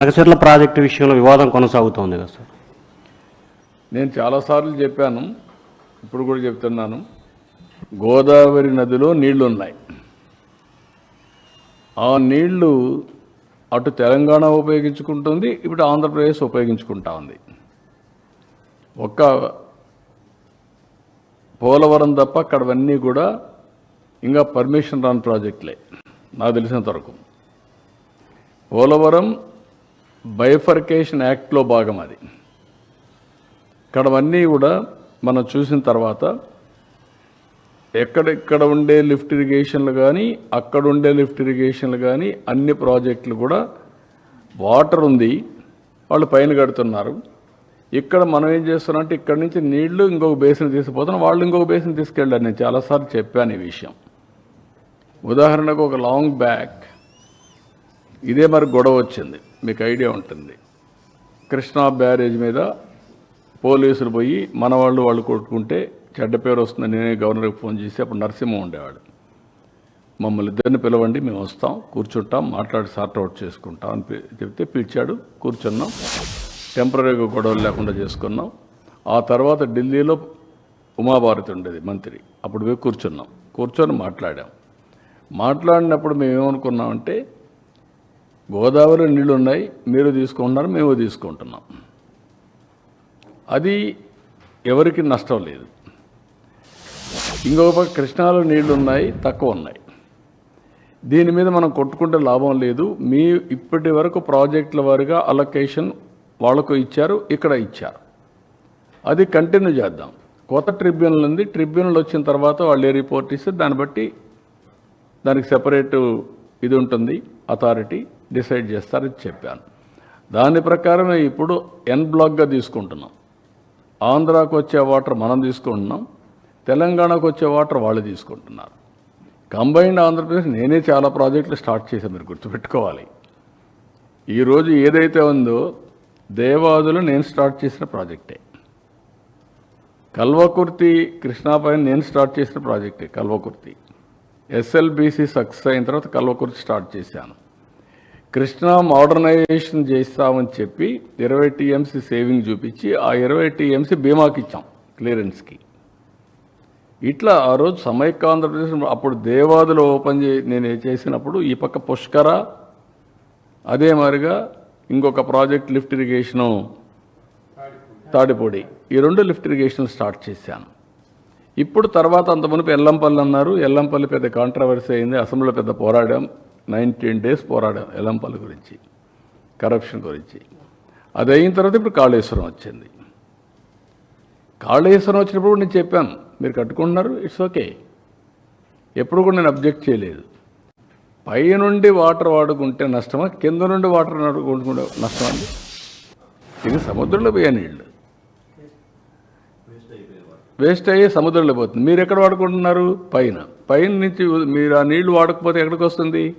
నగచర్ల project విషయంలో వివాదం కొనసాగుతోంది కదా సార్? నేను చాలాసార్లు చెప్పాను ఇప్పుడు కూడా చెప్తున్నాను. గోదావరి నదిలో నీళ్ళు ఉన్నాయి ఆ నీళ్ళు అటు తెలంగాణ ఉపయోగించుకుంటుంది ఇప్పుడు ఆంధ్రప్రదేశ్ ఉపయోగించుకుంటా ఉంది. ఒక్క పోలవరం తప్ప అక్కడవన్నీ కూడా ఇంకా పర్మిషన్ రాని ప్రాజెక్టులే నాకు తెలిసినంత వరకు. పోలవరం బైఫర్కేషన్ యాక్ట్లో భాగం అది. ఇక్కడవన్నీ కూడా మనం చూసిన తర్వాత ఎక్కడెక్కడ ఉండే లిఫ్ట్ ఇరిగేషన్లు కానీ అక్కడ ఉండే లిఫ్ట్ ఇరిగేషన్లు కానీ అన్ని ప్రాజెక్టులు కూడా వాటర్ ఉంది వాళ్ళు పైన కడుతున్నారు. ఇక్కడ మనం ఏం చేస్తున్నామంటే ఇక్కడ నుంచి నీళ్ళు ఇంకొక బేసిన్ తీసుకుపోతున్నాం వాళ్ళు ఇంకొక బేసిన్ తీసుకెళ్ళారు. నేను చాలాసార్లు చెప్పాను ఈ విషయం. ఉదాహరణకు ఒక లాంగ్ బ్యాక్. ఇదే మరి గొడవ వచ్చింది. మీకు ఐడియా ఉంటుంది. కృష్ణా బ్యారేజ్ మీద పోలీసులు పోయి మన వాళ్ళు వాళ్ళు కొట్టుకుంటే చెడ్డ పేరు వస్తుందని నేనే గవర్నర్కి ఫోన్ చేసి అప్పుడు నరసింహ ఉండేవాడు. మమ్మల్ని ఇద్దరిని పిలవండి మేము వస్తాం కూర్చుంటాం మాట్లాడి సార్ట్ అవుట్ చేసుకుంటాం అని చెప్తే పిలిచాడు. కూర్చున్నాం. టెంపరీగా గొడవలు లేకుండా చేసుకున్నాం. ఆ తర్వాత ఢిల్లీలో ఉమాభారతి ఉండేది మంత్రి. అప్పుడు పోయి కూర్చున్నాం. కూర్చొని మాట్లాడాం. మాట్లాడినప్పుడు మేము ఏమనుకున్నామంటే గోదావరి నీళ్ళు ఉన్నాయి మీరు తీసుకుంటున్నారు మేము తీసుకుంటున్నాం. అది ఎవరికి నష్టం లేదు. ఇంకొక పక్క కృష్ణాలో నీళ్ళు ఉన్నాయి తక్కువ ఉన్నాయి. దీని మీద మనం కొట్టుకుంటే లాభం లేదు. మీ ఇప్పటి వరకు ప్రాజెక్టుల వారిగా అలొకేషన్ వాళ్ళకు ఇచ్చారు ఇక్కడ ఇచ్చారు. అది కంటిన్యూ చేద్దాం. కొత్త ట్రిబ్యునల్ ఉంది ట్రిబ్యునల్ వచ్చిన తర్వాత వాళ్ళు ఏ రిపోర్ట్ ఇస్తే దాన్ని బట్టి దానికి సెపరేట్ ఇది ఉంటుంది. అథారిటీ డిసైడ్ చేస్తారని చెప్పాను. దాని ప్రకారం ఇప్పుడు ఎన్ బ్లాక్గా తీసుకుంటున్నాం. ఆంధ్రాకు వచ్చే వాటర్ మనం తీసుకుంటున్నాం. తెలంగాణకు వచ్చే వాటర్ వాళ్ళు తీసుకుంటున్నారు. కంబైన్డ్ ఆంధ్రప్రదేశ్ నేనే చాలా ప్రాజెక్టులు స్టార్ట్ చేశాను మీరు గుర్తుపెట్టుకోవాలి. ఈరోజు ఏదైతే ఉందో దేవాదులు నేను స్టార్ట్ చేసిన ప్రాజెక్టే కల్వకుర్తి కృష్ణాపైన నేను స్టార్ట్ చేసిన ప్రాజెక్టే కల్వకుర్తి. ఎస్ఎల్బిసి సక్సెస్ అయిన తర్వాత కల్వకుర్తి స్టార్ట్ చేశాను. కృష్ణా మోడర్నైజేషన్ చేస్తామని చెప్పి ఇరవై టీఎంసీ సేవింగ్ చూపించి ఆ ఇరవై టీఎంసీ బీమాకి ఇచ్చాం క్లియరెన్స్కి. ఇట్లా ఆ రోజు సమైక్య ఆంధ్రప్రదేశ్ అప్పుడు దేవాదులు ఓపెన్ చే నేను చేసినప్పుడు ఈ పక్క పుష్కర అదే మాదిరిగా ఇంకొక ప్రాజెక్ట్ లిఫ్ట్ ఇరిగేషను తాడిపొడి. ఈ రెండు లిఫ్ట్ ఇరిగేషన్ స్టార్ట్ చేశాను. ఇప్పుడు తర్వాత అంత మునుపు ఎల్లంపల్లి అన్నారు. ఎల్లంపల్లి పెద్ద కాంట్రవర్సీ అయింది. అసెంబ్లీలో పెద్ద పోరాడాం. నైన్టీన్ డేస్ పోరాడాం ఎల్లంపల్లి గురించి కరప్షన్ గురించి. అది అయిన తర్వాత ఇప్పుడు కాళేశ్వరం వచ్చింది. కాళేశ్వరం వచ్చినప్పుడు నేను చెప్పాను మీరు కట్టుకుంటున్నారు ఇట్స్ ఓకే ఎప్పుడు కూడా నేను అబ్జెక్ట్ చేయలేదు. పై నుండి వాటర్ వాడుకుంటే నష్టమా? కింద నుండి వాటర్ వాడుకుంటే నష్టమా ఇది సముద్రంలో పోయే నీళ్ళు. వేస్ట్ అయ్యి సముద్రంలో పోతుంది. మీరు ఎక్కడ వాడుకుంటున్నారు? పైన. పైన నుంచి మీరు ఆ నీళ్ళు వాడకపోతే ఎక్కడికి వస్తుంది?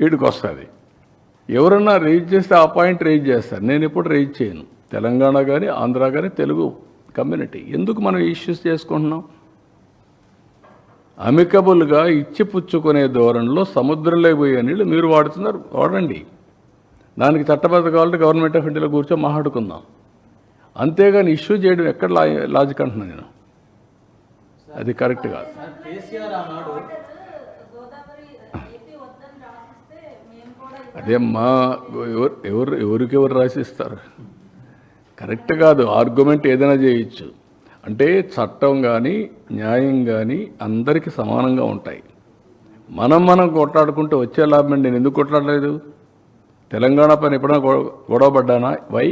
వీడికి వస్తుంది. ఎవరన్నా రేజ్ చేస్తే ఆ పాయింట్ రేజ్ చేస్తారు. నేను ఎప్పుడు రేజ్ చేయను. తెలంగాణ కానీ ఆంధ్ర కానీ తెలుగు కమ్యూనిటీ. ఎందుకు మనం ఇష్యూస్ చేసుకుంటున్నాం? అమికబుల్గా ఇచ్చి పుచ్చుకునే ధోరణిలో సముద్రంలో పోయే నీళ్ళు మీరు వాడుతున్నారు. వాడండి. దానికి చట్టబద్ధ కావాలంటే గవర్నమెంట్ ఆఫ్ ఇండియాలో కూర్చో మాట్లాడుకుందాం. అంతేగాని ఇష్యూ చేయడం ఎక్కడ లా లాజిక్ అంటున్నాను నేను. అది కరెక్ట్ కాదు. కేసీఆర్ ఆనాడు గోదావరి ఏపీ వద్దని రాసిస్తే మేము కూడా అదే మా ఎవరు ఎవరు ఎవరికి ఎవరు రాసిస్తారు? కరెక్ట్ కాదు. ఆర్గ్యుమెంట్ ఏదైనా చేయొచ్చు. అంటే చట్టం కానీ న్యాయం కానీ అందరికీ సమానంగా ఉంటాయి. మనం మనం కొట్లాడుకుంటే వచ్చే లాభం నేను ఎందుకు కొట్లాడలేదు? తెలంగాణ పైన ఎప్పుడైనా గొడవ పడ్డానా? వై?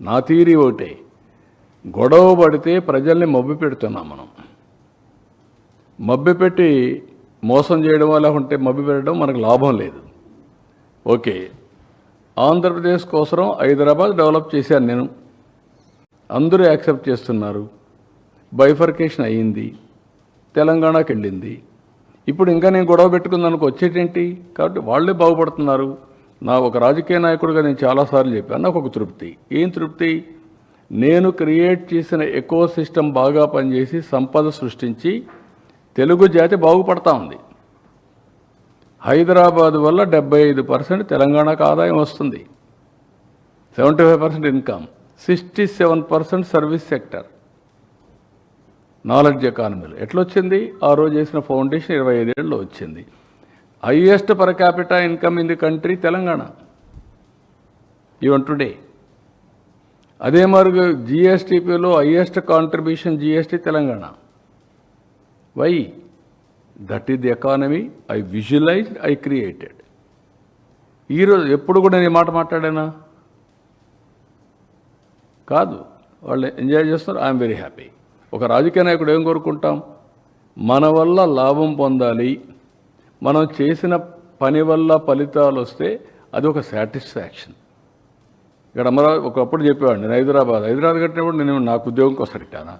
నా తీరి ఒకటే. గొడవ పడితే ప్రజల్ని మబ్బి పెడుతున్నాం మనం. మబ్బి పెట్టి మోసం చేయడం వల్ల ఉంటే మబ్బి పెట్టడం మనకు లాభం లేదు. ఓకే. ఆంధ్రప్రదేశ్ కోసం హైదరాబాద్ డెవలప్ చేశాను నేను. అందరూ యాక్సెప్ట్ చేస్తున్నారు. బైఫర్కేషన్ అయ్యింది. తెలంగాణకి వెళ్ళింది. ఇప్పుడు ఇంకా నేను గొడవ పెట్టుకుందానికి వచ్చేటేంటి? కాబట్టి వాళ్ళే బాగుపడుతున్నారు. నా ఒక రాజకీయ నాయకుడిగా నేను చాలాసార్లు చెప్పాను. నాకు ఒక తృప్తి. ఏం తృప్తి? నేను క్రియేట్ చేసిన ఎకో సిస్టమ్ బాగా పనిచేసి సంపద సృష్టించి తెలుగు జాతి బాగుపడతా ఉంది. హైదరాబాద్ వల్ల డెబ్బై ఐదు పర్సెంట్ తెలంగాణకు ఆదాయం వస్తుంది. Seventy five percent income. Sixty seven percent service sector. Knowledge ఎకానమీలో. ఎట్లొచ్చింది? ఆ రోజు చేసిన ఫౌండేషన్ ఇరవై ఐదేళ్ళలో వచ్చింది. Highest per capital income in the country Telangana even today అదే మరి జిఎస్టిపిలో highest contribution GST Telangana why that is the economy I visualised I created ఈరోజు ఎప్పుడు కూడా నేను ఈ మాట మాట్లాడానా? కాదు. వాళ్ళు ఎంజాయ్ చేస్తున్నారు. ఐఎమ్ వెరీ హ్యాపీ ఒక రాజకీయ నాయకుడు ఏం కోరుకుంటాం? మన వల్ల లాభం పొందాలి. మనం చేసిన పని వల్ల ఫలితాలు వస్తే అది ఒక సాటిస్ఫాక్షన్. ఇక్కడ అమరావతి ఒకప్పుడు చెప్పేవాడిని నేను హైదరాబాద్ హైదరాబాద్ కట్టినప్పుడు నేను నాకు ఉద్యోగం కోసం కట్టానా?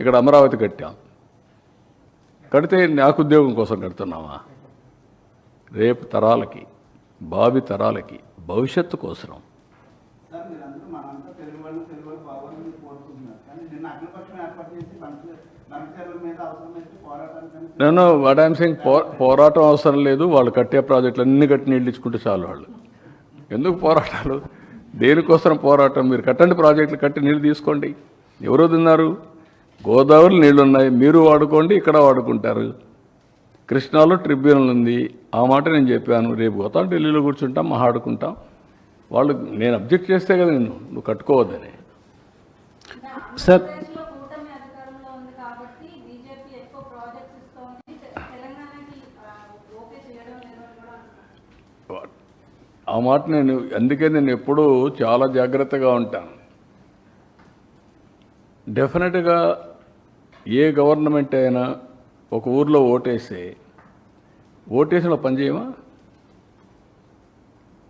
ఇక్కడ అమరావతి కట్టాం. కడితే నాకు ఉద్యోగం కోసం కడుతున్నావా? రేపు తరాలకి భావి తరాలకి భవిష్యత్తు కోసం సార్ మీరందరూ మనంతా తెలుగు వాళ్ళు తెలుగు వాళ్ళు బాగోవాలని మీరు కోరుకుంటున్నారు కానీ నిన్న అగ్నిపక్షం ఏర్పాటు చేసి బంకచర్ల మీద అవసరమైతే పోరాటానికి నేను వాట్ ఐమ్ సెయింగ్ పో పోరాటం అవసరం లేదు. వాళ్ళు కట్టే ప్రాజెక్టులు అన్ని కట్టి నీళ్ళు ఇచ్చుకుంటే చాలు వాళ్ళు. ఎందుకు పోరాటాలు? దేనికోసం పోరాటం? మీరు కట్టండి ప్రాజెక్టులు కట్టి నీళ్ళు తీసుకోండి. ఎవరు తిన్నారు? గోదావరి నీళ్ళు ఉన్నాయి మీరు వాడుకోండి ఇక్కడ వాడుకుంటారు. కృష్ణాలో ట్రిబ్యునల్ ఉంది. ఆ మాట నేను చెప్పాను. రేపు పోతాం ఢిల్లీలో కూర్చుంటాం మాట్లాడుకుంటాం వాళ్ళు నేను అబ్జెక్ట్ చేస్తే కదా నేను నువ్వు కట్టుకోవద్దని. సార్ ఆంధ్రప్రదేశ్లో కూటమి అధికారంలో ఉంది కాబట్టి బీజేపీ ఎక్కువ ప్రాజెక్ట్స్ ఇస్తోంది తె- తెలంగాణకి ఆ, ఓకే చేయడం లేదని కూడా అంటున్నారు ఆ మాట నేను అందుకే నేను ఎప్పుడూ చాలా జాగ్రత్తగా ఉంటాను. డెఫినెట్గా ఏ గవర్నమెంట్ అయినా ఒక ఊర్లో ఓటేస్తే ఓటేసిన పని చేయమా?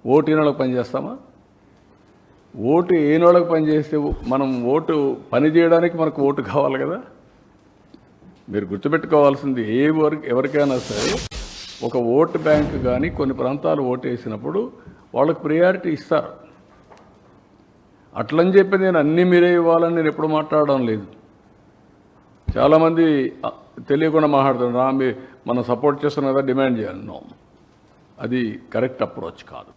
ఓటు వాళ్ళకి పని చేస్తామా? ఓటు ఏని వాళ్ళకి పని చేస్తే మనం ఓటు పని చేయడానికి మనకు ఓటు కావాలి కదా? మీరు గుర్తుపెట్టుకోవాల్సింది ఏ వరకు ఎవరికైనా సరే ఒక ఓటు బ్యాంక్ కానీ కొన్ని ప్రాంతాలు ఓటు వేసినప్పుడు వాళ్ళకి ప్రియారిటీ ఇస్తారు. అట్లని చెప్పి నేను అన్నీ మీరే ఇవ్వాలని నేను ఎప్పుడు మాట్లాడడం లేదు. చాలామంది తెలియకుండా మాట్లాడుతున్నారు "రా, మీ మనం సపోర్ట్ చేస్తున్నాం కదా డిమాండ్ చేయాలి. నో. అది కరెక్ట్ అప్రోచ్ కాదు.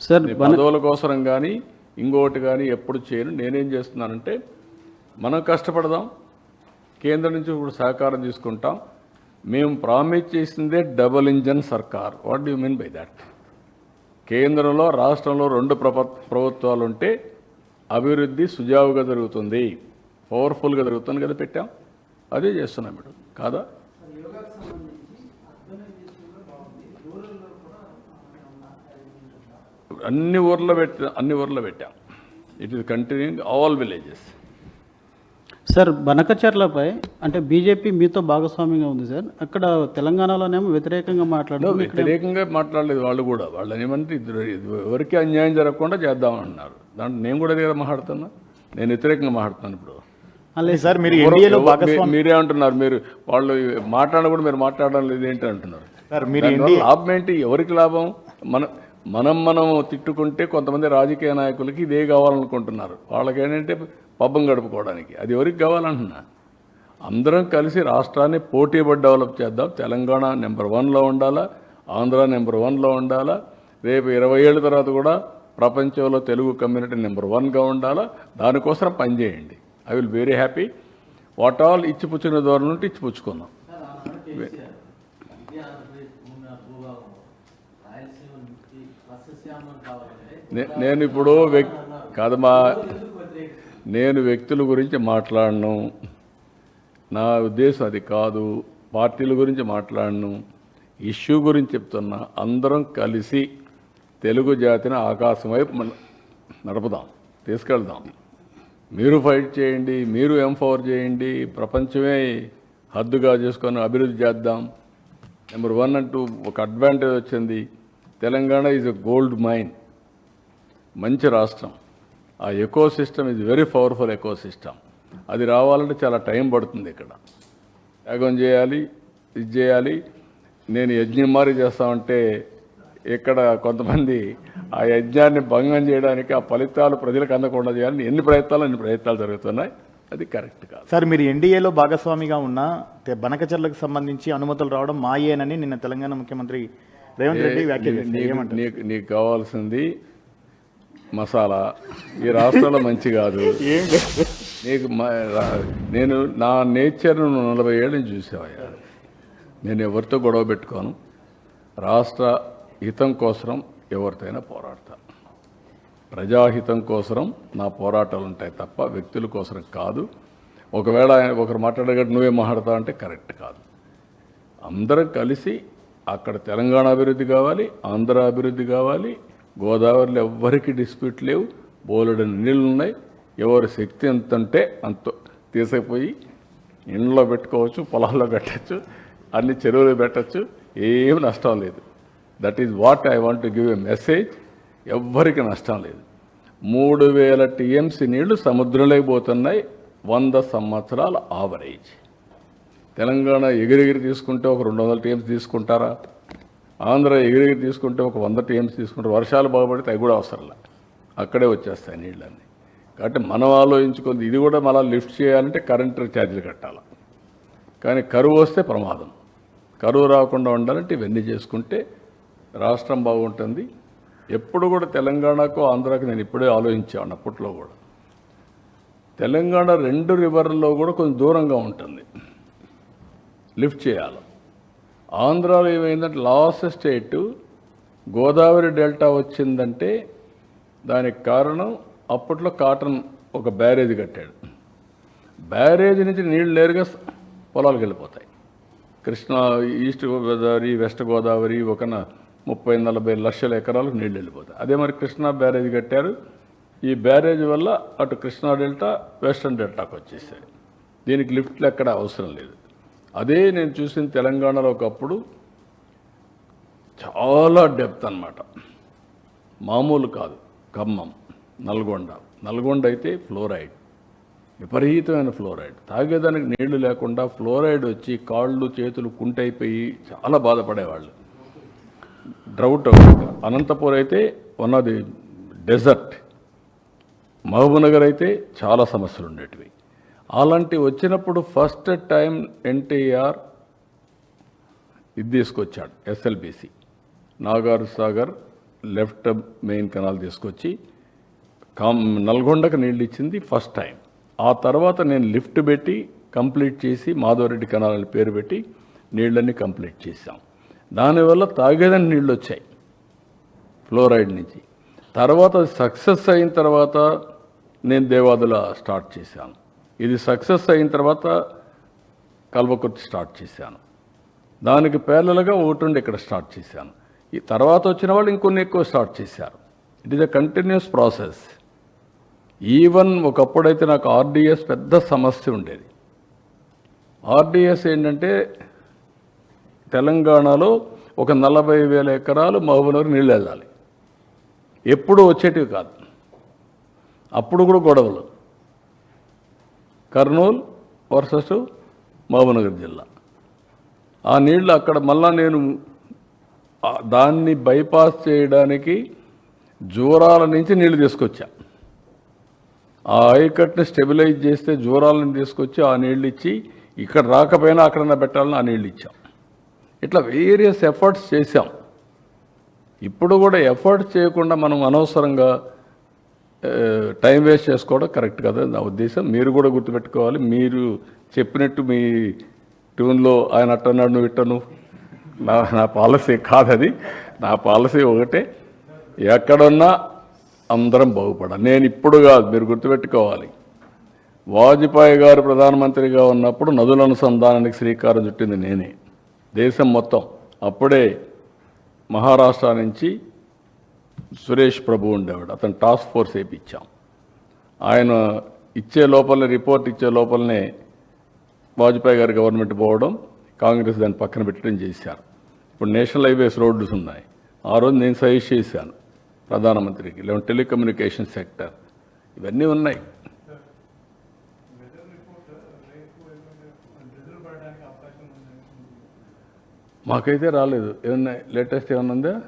సార్ పదవుల కోసం కానీ ఇంకొకటి కానీ ఎప్పుడు చేయను. నేనేం చేస్తున్నానంటే మనం కష్టపడదాం కేంద్రం నుంచి ఇప్పుడు సహకారం తీసుకుంటాం మేము ప్రామిస్ చేసిందే డబుల్ ఇంజన్ సర్కార్. What you mean by that కేంద్రంలో రాష్ట్రంలో రెండు ప్రభ ప్రభుత్వాలు ఉంటే అభివృద్ధి సుజావుగా జరుగుతుంది. పవర్ఫుల్గా జరుగుతుంది కదా పెట్టాం. అదే చేస్తున్నాం మేడం. కాదా? అన్ని ఊర్లో పెట్టా అన్ని ఊర్లో పెట్టాం. It is continuing all villages sir బనకచర్లపై అంటే బీజేపీ మీతో భాగస్వామ్యంగా ఉంది సార్. అక్కడ తెలంగాణలోనేమో వ్యతిరేకంగా ఇక్కడ వ్యతిరేకంగా మాట్లాడలేదు వాళ్ళు కూడా. వాళ్ళు ఏమంటే ఇద్దరు ఎవరికి అన్యాయం జరగకుండా చేద్దామన్నారు దాంట్లో నేను కూడా దగ్గర మాట్లాడుతున్నా. నేను వ్యతిరేకంగా మాట్లాడుతున్నాను ఇప్పుడు. అలే సార్ మీరు మీరే అంటున్నారు. మీరు వాళ్ళు మాట్లాడడం కూడా మీరు మాట్లాడడం లేదు ఏంటి అంటున్నారు. సార్ మీరు లాభం ఏంటి? ఎవరికి లాభం? మన మనం మనం తిట్టుకుంటే కొంతమంది రాజకీయ నాయకులకి ఇదే కావాలనుకుంటున్నారు. వాళ్ళకి ఏంటంటే పబ్బం గడుపుకోవడానికి. అది ఎవరికి కావాలంటున్నా? అందరం కలిసి రాష్ట్రాన్ని పోటీపడి డెవలప్ చేద్దాం. తెలంగాణ నెంబర్ వన్లో ఉండాలా? ఆంధ్ర నెంబర్ వన్లో ఉండాలా? రేపు ఇరవై ఏళ్ళ తర్వాత కూడా ప్రపంచంలో తెలుగు కమ్యూనిటీ నెంబర్ వన్గా ఉండాలా? దానికోసం పనిచేయండి I will very happy. What all ఇచ్చిపుచ్చిన దూరం నుండి ఇచ్చిపుచ్చుకుందాం. నేను ఇప్పుడు వ్యక్ కాదమ్మా. నేను వ్యక్తుల గురించి మాట్లాడను. నా ఉద్దేశం అది కాదు. పార్టీల గురించి మాట్లాడను. ఇష్యూ గురించి చెప్తున్నా అందరం కలిసి తెలుగు జాతిని ఆకాశం వైపు నడపదాం నడుపుదాం. తీసుకెళ్దాం. మీరు ఫైట్ చేయండి మీరు ఎంపవర్ చేయండి ప్రపంచమే హద్దుగా చేసుకొని అభివృద్ధి చేద్దాం. నెంబర్ వన్ అంటూ ఒక అడ్వాంటేజ్ వచ్చింది. Telangana is a gold mine. మంచి రాష్ట్రం. ఆ ecosystem is very powerful ecosystem అది రావాలంటే చాలా టైం పడుతుంది ఇక్కడ. యాగం చేయాలి ఇది చేయాలి. నేను యజ్ఞం మారి చేస్తామంటే ఇక్కడ కొంతమంది ఆ యజ్ఞాన్ని భంగం చేయడానికి ఆ ఫలితాలు ప్రజలకు అందకుండా చేయాలని ఎన్ని ప్రయత్నాలు అన్ని ప్రయత్నాలు జరుగుతున్నాయి. అది కరెక్ట్ కాదు. సార్ మీరు ఎన్డీఏలో భాగస్వామిగా ఉన్న బనకచర్లకు సంబంధించి అనుమతులు రావడం మాయేనని నిన్న తెలంగాణ ముఖ్యమంత్రి రేవంత్ రెడ్డి ఏమంటారు? నీకు నీకు కావాల్సింది మసాలా. ఈ రాష్ట్రంలో మంచి కాదు. నీకు నేను నా నేచర్ నలభై ఏళ్ళ నుంచి చూసావయ్యా. నేను ఎవరితో గొడవ పెట్టుకోను. రాష్ట్ర హితం కోసం ఎవరితోనైనా పోరాడతా. ప్రజాహితం కోసం నా పోరాటాలు ఉంటాయి తప్ప వ్యక్తుల కోసం కాదు. ఒకవేళ ఆయన ఒకరు మాట్లాడగట్టు నువ్వే మాట్లాడతావు అంటే కరెక్ట్ కాదు. అందరం కలిసి అక్కడ తెలంగాణ అభివృద్ధి కావాలి ఆంధ్ర అభివృద్ధి కావాలి గోదావరిలో ఎవ్వరికి డిస్ప్యూట్ లేవు. బోలెడని నీళ్ళు ఉన్నాయి. ఎవరి శక్తి ఎంత ఉంటే అంత తీసుకుపోయి ఇండ్లో పెట్టుకోవచ్చు పొలాల్లో పెట్టచ్చు అన్ని చెరువులు పెట్టచ్చు ఏమి నష్టం లేదు. That is what I want give a message ఎవ్వరికి నష్టం లేదు. మూడు వేల టీఎంసీ నీళ్ళు సముద్రంలోకి పోతున్నాయి. వంద సంవత్సరాల ఆవరేజ్ తెలంగాణ ఎగిరెగిరి తీసుకుంటే ఒక రెండు వందల టీఎంసీ తీసుకుంటారా? ఆంధ్ర ఎగిరెగిరి తీసుకుంటే ఒక వంద టీఎంసీ తీసుకుంటారు. వర్షాలు బాగుపడితే అవి కూడా అవసరంలే. అక్కడే వచ్చేస్తాయి నీళ్ళన్నీ. కాబట్టి మనం ఆలోచించుకుంది ఇది కూడా మళ్ళీ లిఫ్ట్ చేయాలంటే కరెంటు ఛార్జీలు కట్టాలి? కానీ కరువు వస్తే ప్రమాదం. కరువు రాకుండా ఉండాలంటే ఇవన్నీ చేసుకుంటే రాష్ట్రం బాగుంటుంది. ఎప్పుడు కూడా తెలంగాణకు ఆంధ్రాకు నేను ఇప్పుడే ఆలోచించాను అప్పట్లో కూడా. తెలంగాణ రెండు రివర్లో కూడా కొంచెం దూరంగా ఉంటుంది. లిఫ్ట్ చేయాలి? ఆంధ్రాలో ఏమైందంటే లాస్ట్ స్టేటు గోదావరి డెల్టా వచ్చిందంటే దానికి కారణం అప్పట్లో కాటన్ ఒక బ్యారేజ్ కట్టాడు. బ్యారేజ్ నుంచి నీళ్ళు నేరుగా పొలాలకు వెళ్ళిపోతాయి. కృష్ణా ఈస్ట్ గోదావరి వెస్ట్ గోదావరి ఒక ముప్పై నలభై లక్షల ఎకరాలకు నీళ్ళు వెళ్ళిపోతాయి. అదే మరి కృష్ణా బ్యారేజ్ కట్టారు. ఈ బ్యారేజ్ వల్ల అటు కృష్ణా డెల్టా వెస్ట్రన్ డెల్టాకు వచ్చేసాయి. దీనికి లిఫ్ట్లు ఎక్కడ అవసరం లేదు. అదే నేను చూసిన తెలంగాణలో ఒకప్పుడు చాలా డెప్త్ అన్నమాట. మామూలు కాదు ఖమ్మం నల్గొండ. నల్గొండ అయితే ఫ్లోరైడ్ విపరీతమైన ఫ్లోరైడ్. తాగేదానికి నీళ్ళు లేకుండా ఫ్లోరైడ్ వచ్చి కాళ్ళు చేతులు కుంటైపోయి చాలా బాధపడేవాళ్ళు. డ్రౌట్ అనంతపూర్ అయితే one of the desert Mahabubnagar అయితే చాలా సమస్యలు ఉండేటివి. అలాంటి వచ్చినప్పుడు ఫస్ట్ టైం ఎన్టీఆర్ ఇది తీసుకొచ్చాడు SLBC. Nagar Sagar left main canal తీసుకొచ్చి కామ్ నల్గొండకు నీళ్ళు ఇచ్చింది ఫస్ట్ టైం. ఆ తర్వాత నేను లిఫ్ట్ పెట్టి కంప్లీట్ చేసి మాధవరెడ్డి కెనాల్ అని పేరు పెట్టి నీళ్ళని కంప్లీట్ చేశాం. దానివల్ల తాగేదని నీళ్ళు వచ్చాయి ఫ్లోరైడ్ నుంచి. తర్వాత సక్సెస్ అయిన తర్వాత నేను దేవాదుల స్టార్ట్ చేశాను. ఇది సక్సెస్ అయిన తర్వాత కల్వకుర్తి స్టార్ట్ చేశాను. దానికి పేర్లలుగా ఓటుండి ఇక్కడ స్టార్ట్ చేశాను. ఈ తర్వాత వచ్చిన వాళ్ళు ఇంకొన్ని ఎక్కువ స్టార్ట్ చేశారు. It is a continuous process even ఒకప్పుడైతే నాకు ఆర్డిఎస్ పెద్ద సమస్య ఉండేది. ఆర్డిఎస్ ఏంటంటే తెలంగాణలో ఒక నలభై వేల ఎకరాలు మహబూబ్నగర్ నీళ్ళు వెళ్ళాలి. ఎప్పుడు వచ్చేటివి కాదు. అప్పుడు కూడా గొడవలు. కర్నూలు వర్సెస్ మహబూబ్నగర్ జిల్లా. ఆ నీళ్ళు అక్కడ మళ్ళా నేను దాన్ని బైపాస్ చేయడానికి జూరాల నుంచి నీళ్ళు తీసుకొచ్చా. ఆ ఐకట్ని స్టెబిలైజ్ చేస్తే జూరాలను తీసుకొచ్చి ఆ నీళ్ళు ఇచ్చి ఇక్కడ రాకపోయినా అక్కడన్నా పెట్టాలని ఆ నీళ్ళు ఇచ్చాం ఇట్లా వేరియస్ ఎఫర్ట్స్ చేశాం. ఇప్పుడు కూడా ఎఫర్ట్స్ చేయకుండా మనం అనవసరంగా టైం వేస్ట్ చేసుకోవడం కరెక్ట్ కదా నా ఉద్దేశం. మీరు కూడా గుర్తుపెట్టుకోవాలి. మీరు చెప్పినట్టు మీ ట్యూన్లో ఆయన అట్టన్నాడు నువ్వు ఇట్టను. నా నా పాలసీ కాదది. నా పాలసీ ఒకటే. ఎక్కడున్నా అందరం బాగుపడాలి నేను ఇప్పుడు కాదు మీరు గుర్తుపెట్టుకోవాలి. వాజ్పేయి గారు ప్రధానమంత్రిగా ఉన్నప్పుడు నదుల అనుసంధానానికి శ్రీకారం చుట్టింది నేనే. దేశం మొత్తం. అప్పుడే మహారాష్ట్ర నుంచి సురేష్ ప్రభు ఉండేవాడు. అతను టాస్క్ ఫోర్స్ వేయించాం ఆయన ఇచ్చే లోపలనే రిపోర్ట్ ఇచ్చే లోపలనే వాజ్పేయి గారి గవర్నమెంట్ పోవడం కాంగ్రెస్ దాన్ని పక్కన పెట్టడం చేశారు. ఇప్పుడు నేషనల్ హైవేస్ రోడ్స్ ఉన్నాయి. ఆ రోజు నేను సజెస్ట్ చేశాను ప్రధానమంత్రికి. లేదంటే టెలికమ్యూనికేషన్ సెక్టర్. ఇవన్నీ ఉన్నాయి. మాకైతే రాలేదు. ఏమన్నా లేటెస్ట్ ఏమన్నా ఉందా?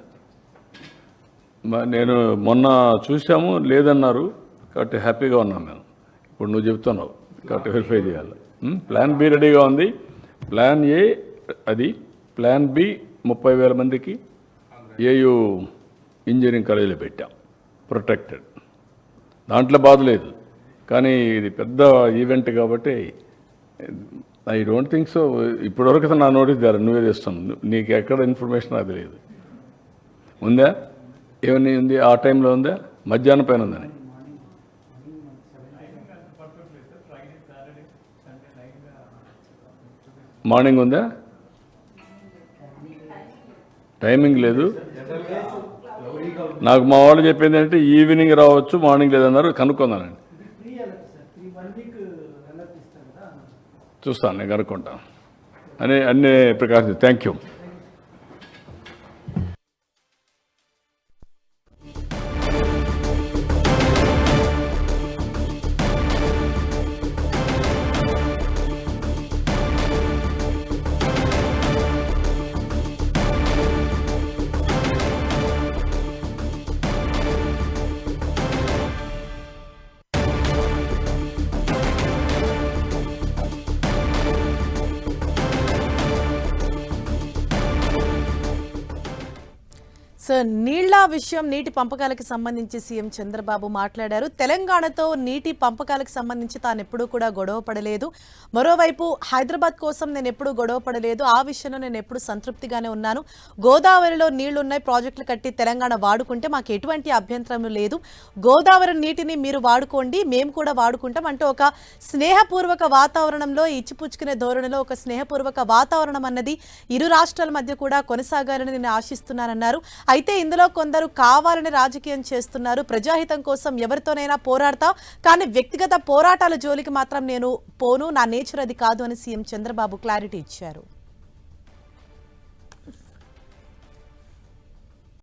నేను మొన్న చూసాము లేదన్నారు. కాబట్టి హ్యాపీగా ఉన్నాం మేము. ఇప్పుడు నువ్వు చెప్తున్నావు. కాబట్టి వెరిఫై చేయాలి. ప్లాన్ బి రెడీగా ఉంది. ప్లాన్ ఏ అది ప్లాన్ బి ముప్పై వేల మందికి ఏయు ఇంజనీరింగ్ కాలేజీలో పెట్టాం. ప్రొటెక్టెడ్. దాంట్లో బాధ లేదు. కానీ ఇది పెద్ద ఈవెంట్ కాబట్టి ఐ డోంట్ థింక్ సో. ఇప్పటివరకు అయితే నా నోటీస్ ద్వారా నువ్వే తెస్తున్నావు. నీకు ఎక్కడ ఇన్ఫర్మేషన్ అది లేదు ఉందా? ఏమని ఉంది? ఆ టైంలో ఉందా? మధ్యాహ్నం పైన ఉందని మార్నింగ్ ఉందా? టైమింగ్ లేదు. నాకు మా వాళ్ళు చెప్పింది ఏంటంటే ఈవినింగ్ రావచ్చు మార్నింగ్ లేదన్నారు కనుక్కుందానండి. చూస్తాను నేను కనుక్కుంటాను. అని అన్ని ప్రకాశం. Thank you. నీళ్ళ విషయం నీటి పంపకాలకు సంబంధించి సీఎం చంద్రబాబు మాట్లాడారు. తెలంగాణతో నీటి పంపకాలకు సంబంధించి తాను ఎప్పుడూ కూడా గొడవ పడలేదు. మరోవైపు హైదరాబాద్ కోసం నేను ఎప్పుడూ గొడవ పడలేదు. ఆ విషయంలో నేను ఎప్పుడు సంతృప్తిగానే ఉన్నాను. గోదావరిలో నీళ్ళు ఉన్నాయి ప్రాజెక్టులు కట్టి తెలంగాణ వాడుకుంటే మాకు ఎటువంటి అభ్యంతరం లేదు. గోదావరి నీటిని మీరు వాడుకోండి మేము కూడా వాడుకుంటాం అంటే ఒక స్నేహపూర్వక వాతావరణంలో ఇచ్చిపుచ్చుకునే ధోరణిలో ఒక స్నేహపూర్వక వాతావరణం అన్నది ఇరు రాష్ట్రాల మధ్య కూడా కొనసాగాలని నేను ఆశిస్తున్నానన్నారు. అయితే అయితే ఇందులో కొందరు కావాలని రాజకీయం చేస్తున్నారు. ప్రజాహితం కోసం ఎవరితోనైనా పోరాడతా కానీ వ్యక్తిగత పోరాటాల జోలికి మాత్రం నేను పోను నా నేచర్ అది కాదు అని సీఎం చంద్రబాబు క్లారిటీ ఇచ్చారు.